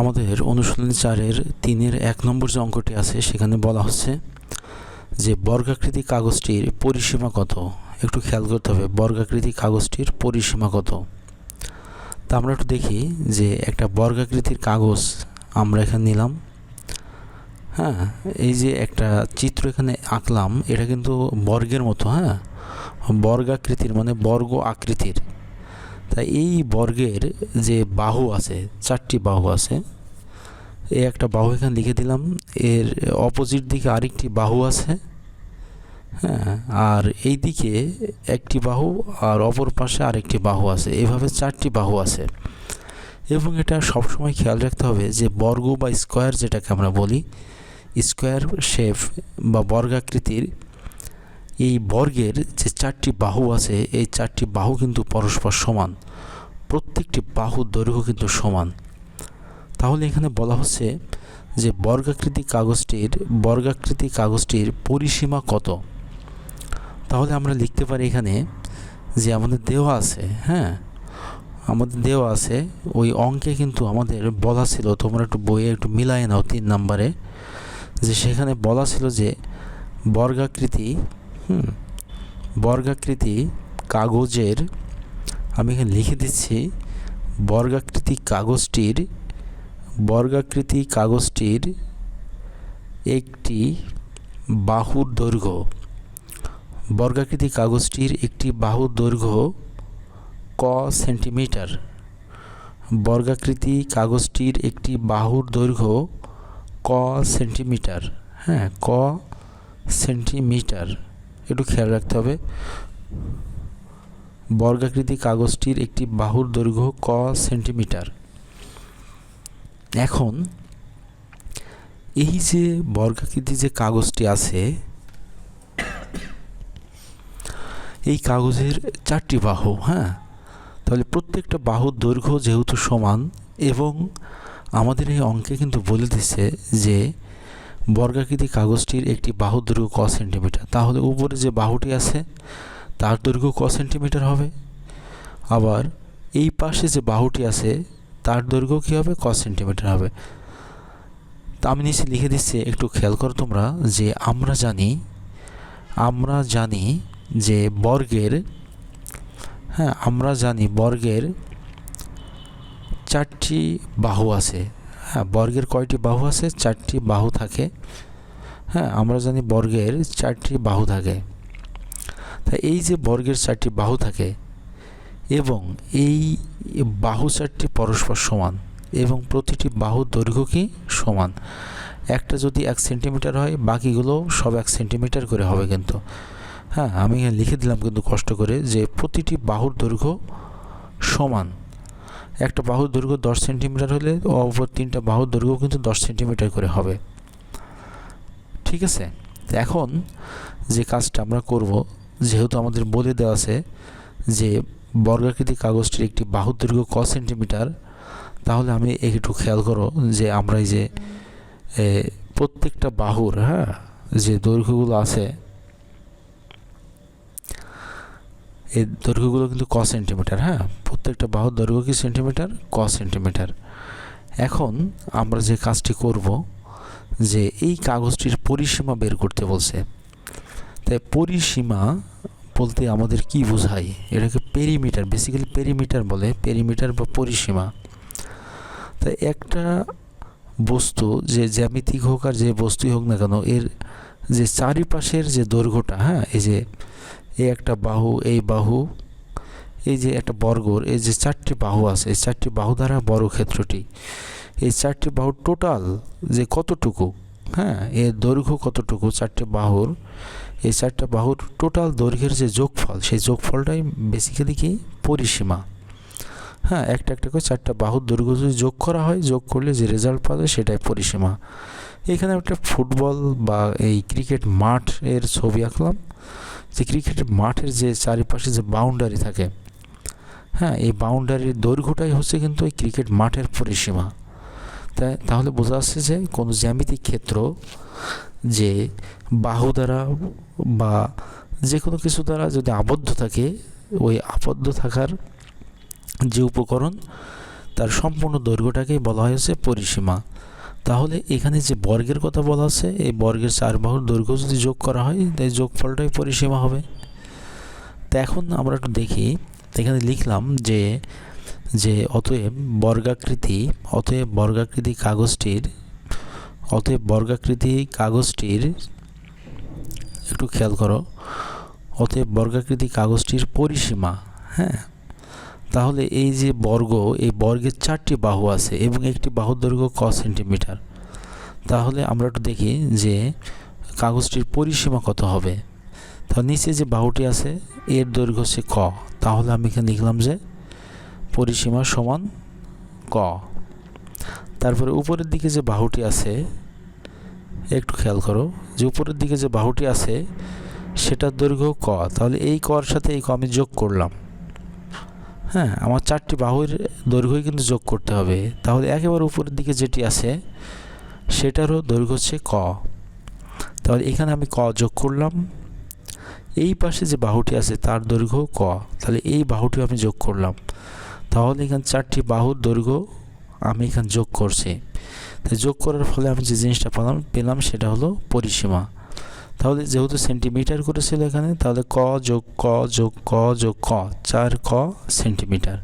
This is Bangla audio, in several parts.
আমাদের অনুশীলন চারের তিনের এক নম্বর যে অঙ্কটি আছে, সেখানে বলা হচ্ছে যে বর্গাকৃতি কাগজটির পরিসীমা কত? একটু খেয়াল করতে হবে, বর্গাকৃতি কাগজটির পরিসীমা কত? তা আমরা একটু দেখি যে একটা বর্গাকৃতির কাগজ আমরা এখানে নিলাম। হ্যাঁ এই যে একটা চিত্র এখানে আঁকলাম, এটা কিন্তু বর্গের মতো হ্যাঁ? বর্গাকৃতির মানে বর্গ আকৃতির। তাই এই বর্গের যে বাহু আছে, চারটি বাহু আছে এই একটা বাহু এখানে লিখে দিলাম। এর অপোজিট দিকে আরেকটি বাহু আছে হ্যাঁ আর এই দিকে একটি বাহু আর অপর পাশে আরেকটি বাহু আছে। এভাবে চারটি বাহু আছে। এবং এটা সবসময় খেয়াল রাখতে হবে যে বর্গ বা স্কোয়ার যেটাকে আমরা বলি, স্কোয়ার শেপ বা বর্গাকৃতির এই বর্গের যে চারটি বাহু আছে, এই চারটি বাহু কিন্তু পরস্পর সমান। প্রত্যেকটি বাহু দৈর্ঘ্য কিন্তু সমান। তাহলে এখানে বলা হচ্ছে যে বর্গাকৃতি কাগজটির বর্গাকৃতি কাগজটির পরিসীমা কত? তাহলে আমরা লিখতে পারি এখানে যে আমাদের দেওয়া আছে হ্যাঁ? আমাদের দেওয়া আছে, ওই অঙ্কে কিন্তু আমাদের বলা ছিল, তোমরা একটু বইয়ে একটু মিলাই নাও তিন নাম্বারে, যে সেখানে বলা ছিল যে বর্গাকৃতি হুম, বর্গাকৃতি কাগজের, আমি এখানে লিখে দিচ্ছি, বর্গাকৃতি কাগজটির বর্গাকৃতি কাগজটির একটি বাহুর দৈর্ঘ্য। বর্গাকৃতি কাগজটির একটি বাহুর দৈর্ঘ্য ক সেন্টিমিটার। বর্গাকৃতি কাগজটির একটি বাহুর দৈর্ঘ্য ক সেন্টিমিটার। হ্যাঁ ক সেন্টিমিটার। একটু খেয়াল রাখতে হবে। বর্গাকৃতি কাগজটির একটি বাহুর দৈর্ঘ্য ক সেন্টিমিটার। এখন, এই যে বর্গাকৃতি যে কাগজটি আছে, এই কাগজের চারটি বাহু হ্যাঁ? তাহলে প্রত্যেকটা বাহুর দৈর্ঘ্য যেহেতু সমান, এবং আমাদের এই অঙ্কে কিন্তু বলে দিচ্ছে যে বর্গাকৃতি কাগজটির একটি বাহু দৈর্ঘ্য ক সেন্টিমিটার তাহলে উপরে যে বাহুটি আছে, তার দৈর্ঘ্য ক সেন্টিমিটার হবে। আবার এই পাশে যে বাহুটি আছে, তার দৈর্ঘ্য কী হবে? ক সেন্টিমিটার হবে। তা আমি নিচে লিখে দিচ্ছি, একটু খেয়াল করো তোমরা, যে আমরা জানি আমরা জানি যে বর্গের হ্যাঁ আমরা জানি বর্গের চারটি বাহু আছে। হ্যাঁ বর্গের কয়টি বাহু আছে? চারটি বাহু থাকে। হ্যাঁ আমরা জানি বর্গের চারটি বাহু থাকে। তা এই যে বর্গের চারটি বাহু থাকে এবং এই বাহু চারটি পরস্পর সমান এবং প্রতিটি বাহুর দৈর্ঘ্য কি? সমান। একটা যদি এক সেন্টিমিটার হয়, বাকিগুলো সব এক সেন্টিমিটার করে হবে কিন্তু। হ্যাঁ আমি লিখে দিলাম কিন্তু কষ্ট করে যে প্রতিটি বাহুর দৈর্ঘ্য সমান। একটা বাহুর দৈর্ঘ্য দশ সেন্টিমিটার হলে অপর তিনটা বাহুর দৈর্ঘ্য কিন্তু দশ সেন্টিমিটার করে হবে। ঠিক আছে? এখন যে কাজটা আমরা করব, যেহেতু আমাদের বলে দেওয়া আছে যে বর্গাকৃতি কাগজটির একটি বাহুর দৈর্ঘ্য ক সেন্টিমিটার, তাহলে আমি একটু খেয়াল করো যে আমরা এই যে প্রত্যেকটা বাহুর হ্যাঁ যে দৈর্ঘ্যগুলো আছে এই দৈর্ঘ্যগুলো কিন্তু ক সেন্টিমিটার হ্যাঁ? প্রত্যেকটা বাহুর দৈর্ঘ্য কি সেন্টিমিটার ক সেন্টিমিটার এখন আমরা যে কাজটি করব, যে এই কাগজটির পরিসীমা বের করতে বলছে। তাই পরিসীমা বলতে আমাদের কি বোঝায়? এটাকে পেরিমিটার বেসিক্যালি পেরিমিটার বলে পেরিমিটার বা পরিসীমা। তাই একটা বস্তু, যে জ্যামিতিক হোক আর যে বস্তুই হোক না কেন, এর যে চারিপাশের যে দৈর্ঘ্যটা হ্যাঁ? এই যে এই একটা বাহু, এই বাহু, এই যে একটা বর্গর, এই যে চারটি বাহু আছে, এই চারটি বাহু দ্বারা বড় ক্ষেত্রটি, এই চারটি বাহুর টোটাল যে কতটুকু হ্যাঁ এর দৈর্ঘ্য কতটুকু, চারটে বাহুর, এই চারটা বাহুর টোটাল দৈর্ঘ্যের যে যোগফল, সেই যোগফলটাই বেসিক্যালি কি? পরিসীমা। হ্যাঁ একটা একটা করে চারটা বাহুর দৈর্ঘ্য যদি যোগ করা হয়, যোগ করলে যে রেজাল্ট পাওয়া যায় সেটাই পরিসীমা। এখানে একটা ফুটবল বা এই ক্রিকেট মাঠ এর ছবি আঁকলাম। যে ক্রিকেটের মাঠের যে চারিপাশে যে বাউন্ডারি থাকে হ্যাঁ এই বাউন্ডারির দৈর্ঘ্যটাই হচ্ছে কিন্তু এই ক্রিকেট মাঠের পরিসীমা। তাই তাহলে বোঝা যাচ্ছে যে কোনো জ্যামিতিক ক্ষেত্র যে বাহু দ্বারা বা যে কোনো কিছু দ্বারা যদি আবদ্ধ থাকে, ওই আবদ্ধ থাকার যে উপকরণ, তার সম্পূর্ণ দৈর্ঘ্যটাকেই বলা হয়েছে পরিসীমা। তাহলে এখানে যে বর্গের কথা বলা আছে, এই বর্গের চার বাহুর দৈর্ঘ্য যদি যোগ করা হয়, তাই যোগফলটাই পরিসীমা হবে। তো এখন আমরা একটু দেখি এখানে লিখলাম যে যে অতএব বর্গাকৃতি অতএব বর্গাকৃতি কাগজটির, অতএব বর্গাকৃতি কাগজটির, একটু খেয়াল করো, অতএব বর্গাকৃতি কাগজটির পরিসীমা হ্যাঁ? তাহলে এই যে বর্গ, এই বর্গের চারটি বাহু আছে এবং একটি বাহুর দৈর্ঘ্য ক সেন্টিমিটার তাহলে আমরা একটু দেখি যে কাগজটির পরিসীমা কত হবে। তাহলে নিচে যে বাহুটি আছে, এর দৈর্ঘ্য হচ্ছে ক। তাহলে আমি এখানে লিখলাম যে পরিসীমা সমান ক। তারপরে উপরের দিকে যে বাহুটি আছে, একটু খেয়াল করো, যে উপরের দিকে যে বাহুটি আছে, সেটার দৈর্ঘ্য ক। তাহলে এই কর সাথে এই ক আমি যোগ করলাম। হ্যাঁ আমার চারটি বাহুর দৈর্ঘ্যই কিন্তু যোগ করতে হবে। তাহলে একেবারে উপরের দিকে যেটি আছে, সেটারও দৈর্ঘ্য হচ্ছে ক। তাহলে এখানে আমি ক যোগ করলাম। এই পাশে যে বাহুটি আছে, তার দৈর্ঘ্য ক। তাহলে এই বাহুটি আমি যোগ করলাম। তাহলে এখানে চারটি বাহুর দৈর্ঘ্য আমি এখানে যোগ করছি। তাই যোগ করার ফলে আমি যে জিনিসটা পেলাম পেলাম সেটা হলো পরিসীমা। তাহলে যেহেতু সেন্টিমিটার করেছিল এখানে, তাহলে ক যোগ ক যোগ ক যোগ ক, চার ক সেন্টিমিটার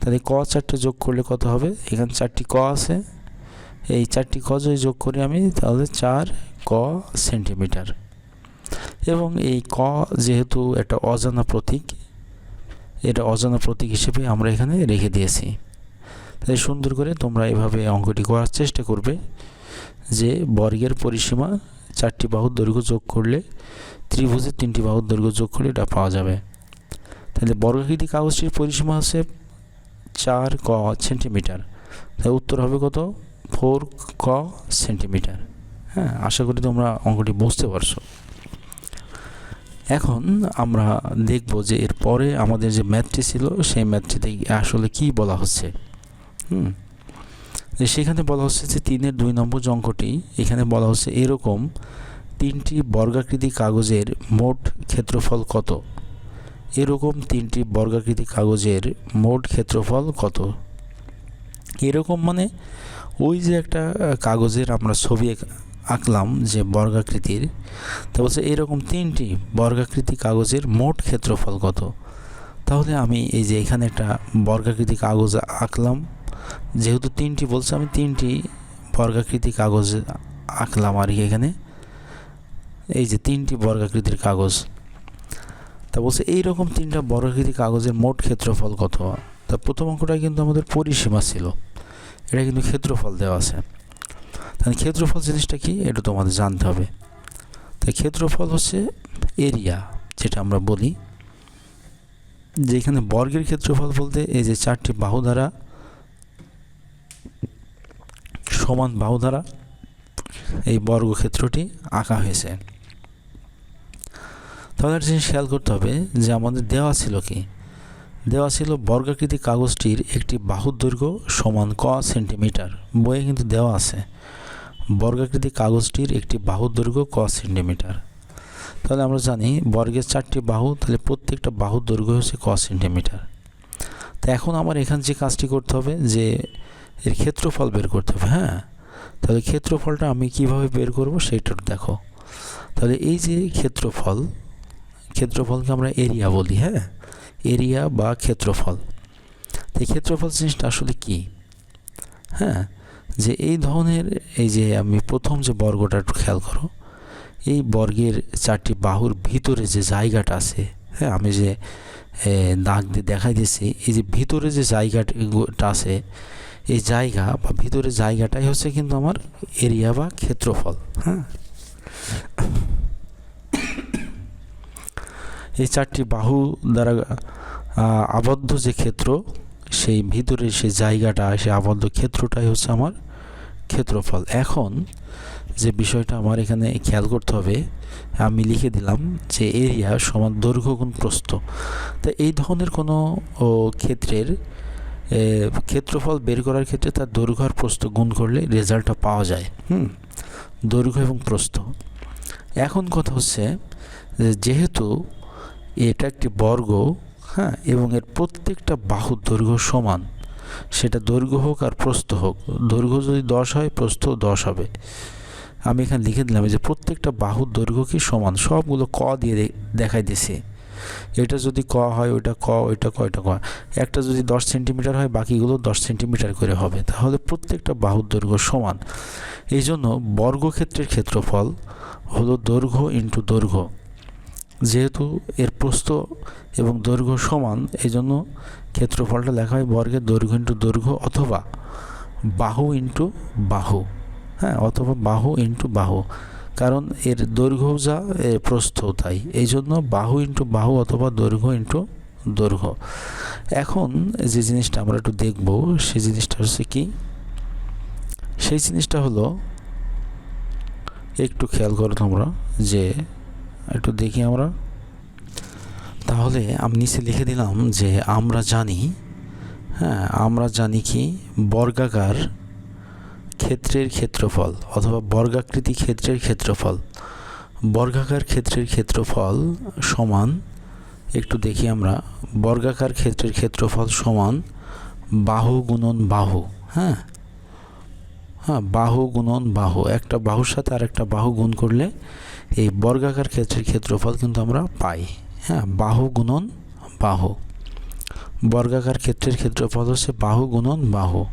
তাহলে ক চারটে যোগ করলে কত হবে? এখানে চারটি ক আছে। এই চারটি ক যদি যোগ করি আমি, তাহলে চার ক সেন্টিমিটার এবং এই ক যেহেতু একটা অজানা প্রতীক, এটা অজানা প্রতীক হিসেবে আমরা এখানে রেখে দিয়েছি। তাই সুন্দর করে তোমরা এভাবে অঙ্কটি করার চেষ্টা করবে যে বর্গের পরিসীমা চারটি বাহুর দৈর্ঘ্য যোগ করলে, ত্রিভুজের তিনটি বাহুর দৈর্ঘ্য যোগ করলে এটা পাওয়া যাবে। তাহলে বর্গাকৃতি কাগজটির পরিসীমা আছে চার ক সেন্টিমিটার। তাই উত্তর হবে কত? ফোর ক সেন্টিমিটার। হ্যাঁ আশা করি তোমরা অঙ্কটি বুঝতে পারছ। এখন আমরা দেখব যে এরপরে আমাদের যে ম্যাথটি ছিল, সেই ম্যাথটিতে আসলে কি বলা হচ্ছে। হুম সেখানে বলা হচ্ছে যে তিনের দুই নম্বর যে অঙ্কটি, এখানে বলা হচ্ছে এরকম তিনটি বর্গাকৃতি কাগজের মোট ক্ষেত্রফল কত? এরকম তিনটি বর্গাকৃতি কাগজের মোট ক্ষেত্রফল কত? এরকম মানে ওই যে একটা কাগজের আমরা ছবি আঁকলাম যে বর্গাকৃতির, তা বলছে এরকম তিনটি বর্গাকৃতি কাগজের মোট ক্ষেত্রফল কত? তাহলে আমি এই যে এখানে একটা বর্গাকৃতি কাগজ আঁকলাম যেহেতু তিনটি বলছে, আমি তিনটি বর্গাকৃতি কাগজ আঁকলাম আর কি এখানে। এই যে তিনটি বর্গাকৃতির কাগজ। তা বলছে, এইরকম তিনটা বর্গাকৃতি কাগজের মোট ক্ষেত্রফল কত? তা প্রথম অঙ্কটা কিন্তু আমাদের পরিসীমা ছিল। এটা কিন্তু ক্ষেত্রফল দেওয়া আছে। তাহলে ক্ষেত্রফল জিনিসটা কি? এটা তোমাদের জানতে হবে। তাই ক্ষেত্রফল হচ্ছে এরিয়া, যেটা আমরা বলি। যেখানে বর্গের ক্ষেত্রফল বলতে এই যে চারটি বাহু দ্বারা সমান বাহু দ্বারা এই বর্গক্ষেত্রটি আঁকা হয়েছে। তাহলে একটা জিনিস খেয়াল করতে হবে যে আমাদের দেওয়া ছিল কি? দেওয়া ছিল বর্গাকৃতি কাগজটির একটি বাহুর দৈর্ঘ্য সমান ক সেন্টিমিটার। বইয়ে কিন্তু দেওয়া আছে, বর্গাকৃতি কাগজটির একটি বাহুর দৈর্ঘ্য ক সেন্টিমিটার। তাহলে আমরা জানি বর্গের চারটি বাহু, তাহলে প্রত্যেকটা বাহুর দৈর্ঘ্য হচ্ছে ক সেন্টিমিটার। তো এখন আমার এখান যে কাজটি করতে হবে যে এর ক্ষেত্রফল বের করতে হবে হ্যাঁ? তাহলে ক্ষেত্রফলটা আমি কীভাবে বের করব সেইটা দেখো। তাহলে এই যে ক্ষেত্রফল, ক্ষেত্রফলকে আমরা এরিয়া বলি হ্যাঁ? এরিয়া বা ক্ষেত্রফল। তো ক্ষেত্রফল জিনিসটা আসলে কি? হ্যাঁ? যে এই ধরনের, এই যে আমি প্রথম যে বর্গটা একটু খেয়াল করো, এই বর্গের চারটি বাহুর ভিতরে যে জায়গাটা আছে হ্যাঁ? আমি যে দাগ দিয়ে দেখাই দিয়েছি, এই যে ভিতরে যে জায়গাটা আছে এই জায়গা বা ভিতরে জায়গাটাই হচ্ছে কিন্তু আমার এরিয়া বা ক্ষেত্রফল হ্যাঁ? এই চারটি বাহু দ্বারা আবদ্ধ যে ক্ষেত্র, সেই ভিতরে সেই জায়গাটা সেই আবদ্ধ ক্ষেত্রটাই হচ্ছে আমার ক্ষেত্রফল। এখন যে বিষয়টা আমার এখানে খেয়াল করতে হবে, আমি লিখে দিলাম যে এরিয়া সমান দৈর্ঘ্য গুণ প্রস্থ। তা এই ধরনের কোনো ক্ষেত্রের ক্ষেত্রফল বের করার ক্ষেত্রে তার দৈর্ঘ্য আর প্রস্থ গুণ করলে রেজাল্টটা পাওয়া যায়। হুম। দৈর্ঘ্য এবং প্রস্থ। এখন কথা হচ্ছে যেহেতু এটা একটি বর্গ হ্যাঁ এবং এর প্রত্যেকটা বাহুর দৈর্ঘ্য সমান সেটা দৈর্ঘ্য হোক আর প্রস্থ হোক দৈর্ঘ্য যদি দশ হয় প্রস্থ দশ হবে। আমি এখানে লিখে দিলাম যে প্রত্যেকটা বাহুর দৈর্ঘ্য কি সমান? সবগুলো ক দিয়ে দেখাই দিছি এটা যদি ক হয়, ওইটা ক ওইটা ক ওইটা ক। একটা যদি দশ সেন্টিমিটার হয়, বাকিগুলো দশ সেন্টিমিটার করে হবে। তাহলে প্রত্যেকটা বাহুর দৈর্ঘ্য সমান। এই জন্য বর্গক্ষেত্রের ক্ষেত্রফল হলো দৈর্ঘ্য ইন্টু দৈর্ঘ্য। যেহেতু এর প্রস্থ এবং দৈর্ঘ্য সমান এই জন্য ক্ষেত্রফলটা লেখা হয় বর্গের দৈর্ঘ্য ইন্টু দৈর্ঘ্য অথবা বাহু ইন্টু বাহু। হ্যাঁ অথবা বাহু ইন্টু বাহু। কারণ এর দৈর্ঘ্য যা প্রস্থ তাই। এই জন্য বাহু ইন্টু বাহু অথবা দৈর্ঘ্য ইন্টু দৈর্ঘ্য। এখন যে জিনিসটা আমরা একটু দেখব, সেই জিনিসটা হচ্ছে কি? সেই জিনিসটা হলো, একটু খেয়াল করো তোমরা, যে একটু দেখি আমরা। তাহলে আমি নিচে লিখে দিলাম যে আমরা জানি হ্যাঁ আমরা জানি কি বর্গাকার ক্ষেত্রের ক্ষেত্রফল অথবা বর্গাকৃতি ক্ষেত্রের ক্ষেত্রফল। বর্গাকার ক্ষেত্রের ক্ষেত্রফল সমান, একটু দেখি আমরা, বর্গাকার ক্ষেত্রের ক্ষেত্রফল সমান বাহু গুণন বাহু হ্যাঁ? হ্যাঁ বাহু গুণন বাহু, একটা বাহুর সাথে আর একটা বাহু গুণ করলে এই বর্গাকার ক্ষেত্রের ক্ষেত্রফল কিন্তু আমরা পাই হ্যাঁ? বাহু গুণন বাহু। বর্গাকার ক্ষেত্রের ক্ষেত্রফল হচ্ছে বাহু গুণন বাহু।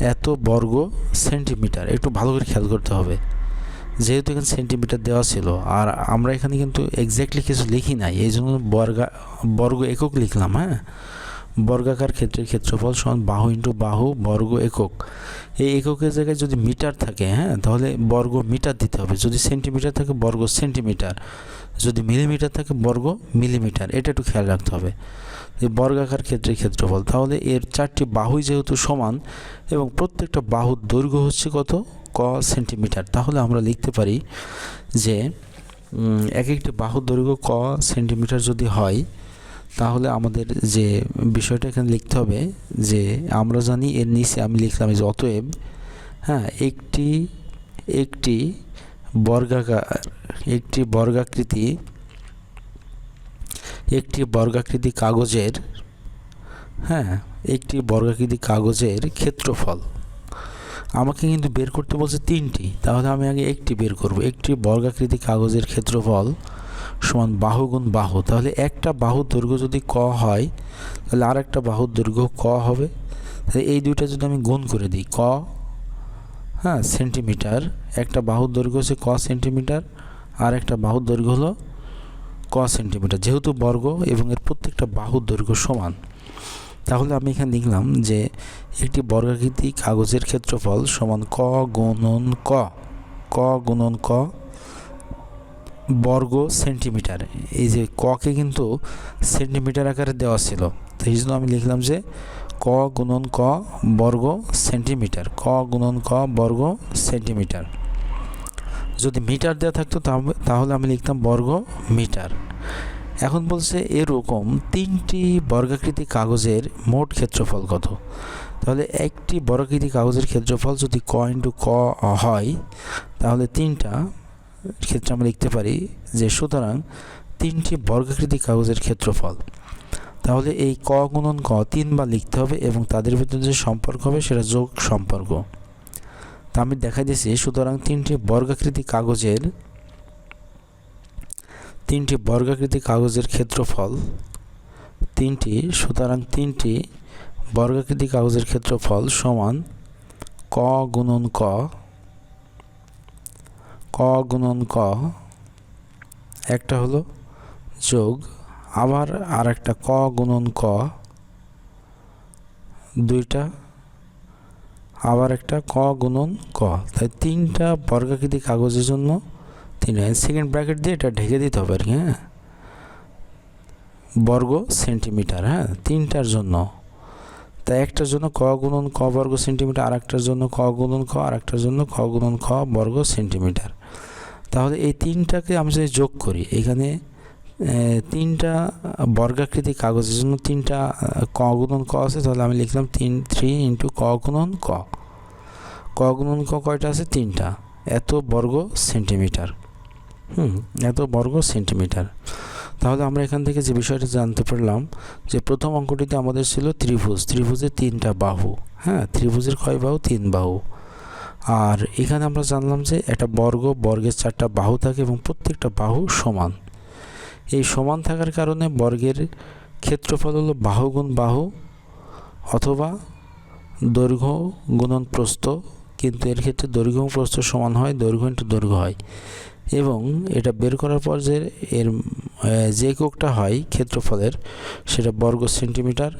এত বর্গ সেন্টিমিটার, একটু ভালো করে খেয়াল করতে হবে। যেহেতু এখানে সেন্টিমিটার দেওয়া ছিল, আর আমরা এখানে কিন্তু এক্স্যাক্টলি কিছু লিখি নাই এই জন্য বর্গা, বর্গ একক লিখলাম হ্যাঁ? বর্গাকার ক্ষেত্রের ক্ষেত্রফল সমান বাহু ইন্টু বাহু বর্গ একক। এই এককের জায়গায় যদি মিটার থাকে হ্যাঁ তাহলে বর্গ মিটার দিতে হবে। যদি সেন্টিমিটার থাকে, বর্গ সেন্টিমিটার। যদি মিলিমিটার থাকে, বর্গ মিলিমিটার। এটা একটু খেয়াল রাখতে হবে। বর্গাকার ক্ষেত্রের ক্ষেত্রফল। তাহলে এর চারটি বাহুই যেহেতু সমান, এবং প্রত্যেকটা বাহুর দৈর্ঘ্য হচ্ছে কত? ক সেন্টিমিটার। তাহলে আমরা লিখতে পারি যে এক একটি বাহুর দৈর্ঘ্য ক সেন্টিমিটার যদি হয় তাহলে আমাদের যে বিষয়টা এখানে লিখতে হবে যে আমরা জানি এর নিচে আমি লিখলাম যে অতএব হ্যাঁ একটি একটি বর্গাকার, একটি বর্গাকৃতি একটি বর্গাকৃতি কাগজের হ্যাঁ একটি বর্গাকৃতি কাগজের ক্ষেত্রফল। আমাকে কিন্তু বের করতে বলছে তিনটি, তাহলে আমি আগে একটি বের করব। একটি বর্গাকৃতি কাগজের ক্ষেত্রফল সমান বাহু গুণ বাহু। তাহলে একটা বাহুর দৈর্ঘ্য যদি ক হয়, তাহলে আর একটা বাহুর দৈর্ঘ্য ক হবে। তাহলে এই দুইটা যদি আমি গুণ করে দিই, ক হ্যাঁ সেন্টিমিটার, একটা বাহুর দৈর্ঘ্য হচ্ছে ক সেন্টিমিটার, আর একটা বাহুর দৈর্ঘ্য হলো ক সেন্টিমিটার। যেহেতু বর্গ এবং এর প্রত্যেকটা বাহুর দৈর্ঘ্য সমান, তাহলে আমি এখানে লিখলাম যে একটি বর্গাকৃতি কাগজের ক্ষেত্রফল সমান ক গুণন ক ক গুণন ক বর্গ সেন্টিমিটার। এই যে ককে কিন্তু সেন্টিমিটার আকারে দেওয়া ছিল। তো এই জন্য আমি লিখলাম যে ক গুণন ক বর্গ সেন্টিমিটার। ক গুণন ক বর্গ সেন্টিমিটার। যদি মিটার দেওয়া থাকতো তাহলে- আমি লিখতাম বর্গ মিটার। এখন বলছে এরকম তিনটি বর্গাকৃতি কাগজের মোট ক্ষেত্রফল কত? তাহলে একটি বর্গাকৃতি কাগজের ক্ষেত্রফল যদি ক ইন্টু ক হয়, তাহলে তিনটা ক্ষেত্রে আমরা লিখতে পারি যে সুতরাং তিনটি বর্গাকৃতি কাগজের ক্ষেত্রফল। তাহলে এই ক গুণন ক তিনবার লিখতে হবে এবং তাদের ভিতরে যে সম্পর্ক হবে সেটা যোগ সম্পর্ক। তা আমি দেখা দিয়েছি, সুতরাং তিনটি বর্গাকৃতি কাগজের তিনটি বর্গাকৃতি কাগজের ক্ষেত্রফল, তিনটি, সুতরাং তিনটি বর্গাকৃতি কাগজের ক্ষেত্রফল সমান ক গুণন ক ক গুণন ক। একটা হলো যোগ, আবার আর একটা ক গুণন ক। দুইটা, আবার একটা ক গুণন ক। তাই তিনটা বর্গাকৃতি কাগজের জন্য তিনটা। সেকেন্ড ব্র্যাকেট দিয়ে এটা ঢেকে দিতে হবে আর কি হ্যাঁ? বর্গ সেন্টিমিটার হ্যাঁ? তিনটার জন্য। তাই একটার জন্য ক গুণন ক বর্গ সেন্টিমিটার আর একটার জন্য ক গুণন ক আর একটার জন্য ক গুণন খ বর্গ সেন্টিমিটার। তাহলে এই তিনটাকে আমি যদি যোগ করি, এখানে তিনটা বর্গাকৃতি কাগজের জন্য তিনটা, ক গুণন ক আছে, তাহলে আমি লিখলাম তিন, থ্রি ইন্টু ক গুণন ক। ক গুণন ক কয়টা আছে? তিনটা। এত বর্গ সেন্টিমিটার। হুম, এত বর্গ সেন্টিমিটার। তাহলে আমরা এখান থেকে যে বিষয়টা জানতে পারলাম, যে প্রথম অঙ্কটিতে আমাদের ছিল ত্রিভুজ। ত্রিভুজের তিনটা বাহু। হ্যাঁ ত্রিভুজের কয় বাহু? তিন বাহু। আর এখানে আমরা জানলাম যে একটা বর্গ, বর্গের চারটা বাহু থাকে এবং প্রত্যেকটা বাহু সমান। এই সমান থাকার কারণে বর্গের ক্ষেত্রফল হলো বাহু গুণ বাহু অথবা দৈর্ঘ্য গুণন প্রস্থ, কিন্তু এর ক্ষেত্রে দৈর্ঘ্য প্রস্থ সমান হয়, দৈর্ঘ্য ইন্টু দৈর্ঘ্য হয়। এবং এটা বের করার পর যে এর যে এককটা হয় ক্ষেত্রফলের, সেটা বর্গ সেন্টিমিটার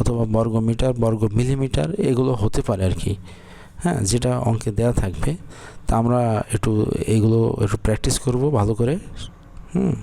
অথবা বর্গ মিটার বর্গ মিলিমিটার, এগুলো হতে পারে আর কি। হ্যাঁ যেটা অঙ্কে দেওয়া থাকবে, তা আমরা একটু এগুলো একটু প্র্যাকটিস করব ভালো করে। হুম।